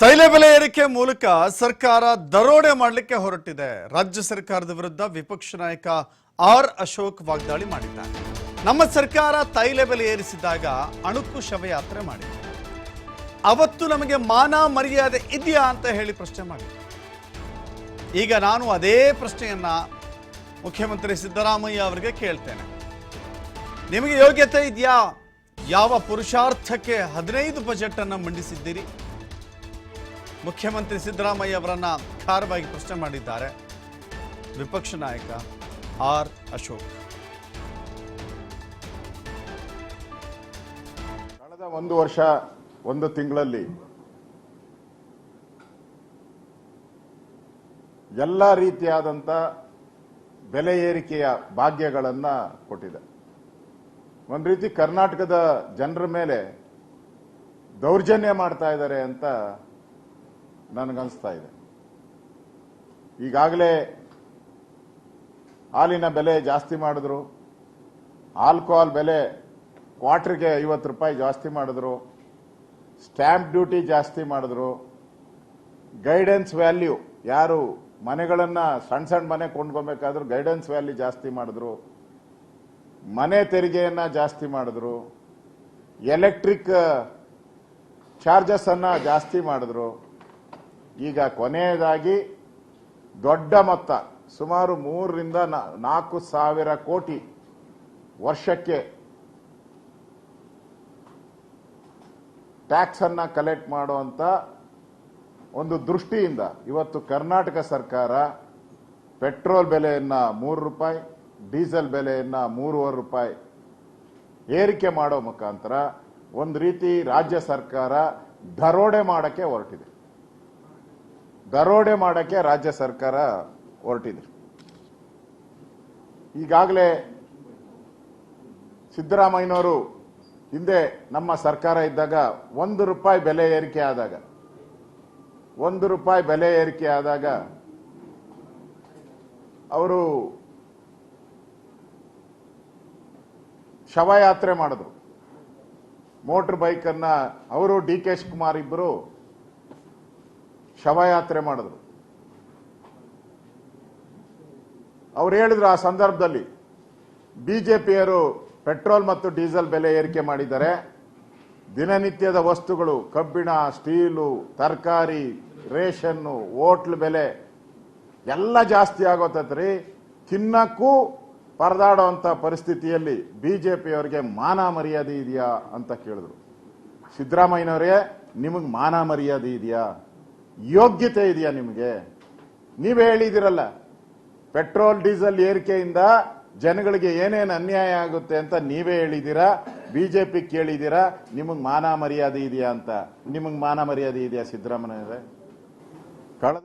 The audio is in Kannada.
ತೈಲ ಬೆಲೆ ಏರಿಕೆ ಮೂಲಕ ಸರ್ಕಾರ ದರೋಡೆ ಮಾಡಲಿಕ್ಕೆ ಹೊರಟಿದೆ. ರಾಜ್ಯ ಸರ್ಕಾರದ ವಿರುದ್ಧ ವಿಪಕ್ಷ ನಾಯಕ ಆರ್ ಅಶೋಕ್ ವಾಗ್ದಾಳಿ ಮಾಡಿದ್ದಾರೆ. ನಮ್ಮ ಸರ್ಕಾರ ತೈಲ ಬೆಲೆ ಏರಿಸಿದಾಗ ಅಣುಕು ಶವಯಾತ್ರೆ ಮಾಡಿದೆ. ಅವತ್ತು ನಮಗೆ ಮಾನ ಮರ್ಯಾದೆ ಇದೆಯಾ ಅಂತ ಹೇಳಿ ಪ್ರಶ್ನೆ ಮಾಡಿದೆ. ಈಗ ನಾನು ಅದೇ ಪ್ರಶ್ನೆಯನ್ನ ಮುಖ್ಯಮಂತ್ರಿ ಸಿದ್ದರಾಮಯ್ಯ ಅವರಿಗೆ ಕೇಳ್ತೇನೆ. ನಿಮಗೆ ಯೋಗ್ಯತೆ ಇದೆಯಾ? ಯಾವ ಪುರುಷಾರ್ಥಕ್ಕೆ ಹದಿನೈದು ಬಜೆಟ್ ಅನ್ನು ಮಂಡಿಸಿದ್ದೀರಿ? ಮುಖ್ಯಮಂತ್ರಿ ಸಿದ್ದರಾಮಯ್ಯ ಅವರನ್ನ ಖಾರವಾಗಿ ಪ್ರಶ್ನೆ ಮಾಡಿದ್ದಾರೆ. ವಿಪಕ್ಷ ನಾಯಕ ಆರ್ ಅಶೋಕ್. ಕಳೆದ ಒಂದು ವರ್ಷ, ಒಂದು ತಿಂಗಳಲ್ಲಿ ಎಲ್ಲ ರೀತಿಯಾದಂಥ ಬೆಲೆ ಏರಿಕೆಯ ಭಾಗ್ಯಗಳನ್ನು ಕೊಟ್ಟಿದೆ. ಒಂದು ರೀತಿ ಕರ್ನಾಟಕದ ಜನರ ಮೇಲೆ ದೌರ್ಜನ್ಯ ಮಾಡ್ತಾ ಇದ್ದಾರೆ ಅಂತ ನನಗನ್ಸ್ತಾ ಇದೆ ಈಗಾಗಲೇ ಹಾಲಿನ ಬೆಲೆ ಜಾಸ್ತಿ ಮಾಡಿದ್ರು, ಆಲ್ಕೋಹಾಲ್ ಬೆಲೆ ಕ್ವಾರ್ಟ್ರಿಗೆ ಐವತ್ತು ರೂಪಾಯಿ ಜಾಸ್ತಿ ಮಾಡಿದ್ರು, ಸ್ಟ್ಯಾಂಪ್ ಡ್ಯೂಟಿ ಜಾಸ್ತಿ ಮಾಡಿದ್ರು, ಗೈಡೆನ್ಸ್ ವ್ಯಾಲ್ಯೂ, ಯಾರು ಮನೆಗಳನ್ನ ಸಣ್ಣ ಸಣ್ಣ ಮನೆ ಕೊಂಡ್ಕೊಬೇಕಾದ್ರೂ ಗೈಡೆನ್ಸ್ ವ್ಯಾಲ್ಯೂ ಜಾಸ್ತಿ ಮಾಡಿದ್ರು, ಮನೆ ತೆರಿಗೆಯನ್ನ ಜಾಸ್ತಿ ಮಾಡಿದ್ರು, ಎಲೆಕ್ಟ್ರಿಕ್ ಚಾರ್ಜಸ್ ಅನ್ನ ಜಾಸ್ತಿ ಮಾಡಿದ್ರು ಈಗ ಕೊನೆಯದಾಗಿ ದೊಡ್ಡ ಮೊತ್ತ, ಸುಮಾರು ಮೂರರಿಂದ ನಾಲ್ಕು ಸಾವಿರ ಕೋಟಿ ವರ್ಷಕ್ಕೆ ಟ್ಯಾಕ್ಸ್ ಅನ್ನ ಕಲೆಕ್ಟ್ ಮಾಡುವಂತ ಒಂದು ದೃಷ್ಟಿಯಿಂದ ಇವತ್ತು ಕರ್ನಾಟಕ ಸರ್ಕಾರ ಪೆಟ್ರೋಲ್ ಬೆಲೆಯನ್ನ ಮೂರು ರೂಪಾಯಿ ಡೀಸೆಲ್ ಬೆಲೆಯನ್ನ ಮೂರುವರೆ ರೂಪಾಯಿ ಏರಿಕೆ ಮಾಡೋ ಮುಖಾಂತರ ಒಂದು ರೀತಿ ರಾಜ್ಯ ಸರ್ಕಾರ ದರೋಡೆ ಮಾಡಕ್ಕೆ ಹೊರಟಿದೆ. ದರೋಡೆ ಮಾಡೋಕ್ಕೆ ರಾಜ್ಯ ಸರ್ಕಾರ ಹೊರಟಿದೆ. ಈಗಾಗಲೇ ಸಿದ್ದರಾಮಯ್ಯನವರು ಹಿಂದೆ ನಮ್ಮ ಸರ್ಕಾರ ಇದ್ದಾಗ ಒಂದು ರೂಪಾಯಿ ಬೆಲೆ ಏರಿಕೆ ಆದಾಗ, ಒಂದು ರೂಪಾಯಿ ಬೆಲೆ ಏರಿಕೆ ಆದಾಗ ಅವರು ಶವಯಾತ್ರೆ ಮಾಡಿದ್ರು. ಮೋಟ್ರ್ ಬೈಕನ್ನು ಅವರು ಡಿ ಕೆ ಶಿವಕುಮಾರ್ ಇಬ್ಬರು ಶವಯಾತ್ರೆ ಮಾಡಿದ್ರು. ಅವ್ರು ಹೇಳಿದ್ರು ಆ ಸಂದರ್ಭದಲ್ಲಿ, ಬಿಜೆಪಿಯರು ಪೆಟ್ರೋಲ್ ಮತ್ತು ಡೀಸೆಲ್ ಬೆಲೆ ಏರಿಕೆ ಮಾಡಿದ್ದಾರೆ. ದಿನನಿತ್ಯದ ವಸ್ತುಗಳು, ಕಬ್ಬಿಣ, ಸ್ಟೀಲು, ತರಕಾರಿ, ರೇಷನ್ನು, ಹೋಟ್ಲ್ ಬೆಲೆ ಎಲ್ಲ ಜಾಸ್ತಿ ಆಗೋತತ್ರಿ. ತಿನ್ನಕ್ಕೂ ಪರದಾಡುವಂತ ಪರಿಸ್ಥಿತಿಯಲ್ಲಿ ಬಿಜೆಪಿಯವರಿಗೆ ಮಾನ ಮರ್ಯಾದೆ ಇದೆಯಾ ಅಂತ ಕೇಳಿದ್ರು. ಸಿದ್ದರಾಮಯ್ಯನವರೇ, ನಿಮಗೆ ಮಾನ ಮರ್ಯಾದೆ ಇದೆಯಾ? ಯೋಗ್ಯತೆ ಇದೆಯಾ ನಿಮಗೆ? ನೀವೇ ಹೇಳಿದಿರಲ್ಲ, ಪೆಟ್ರೋಲ್, ಡೀಸೆಲ್ ಏರಿಕೆಯಿಂದ ಜನಗಳಿಗೆ ಏನೇನು ಅನ್ಯಾಯ ಆಗುತ್ತೆ ಅಂತ ನೀವೇ ಹೇಳಿದ್ದೀರಾ ಬಿಜೆಪಿ ಕೇಳಿದ್ದೀರಾ ನಿಮಗೆ ಮಾನ ಮರ್ಯಾದೆ ಇದೆಯಾ ಅಂತ? ನಿಮಗೆ ಮಾನ ಮರ್ಯಾದೆ ಇದೆಯಾ ಸಿದ್ದರಾಮಯ್ಯ ಕಳೆದ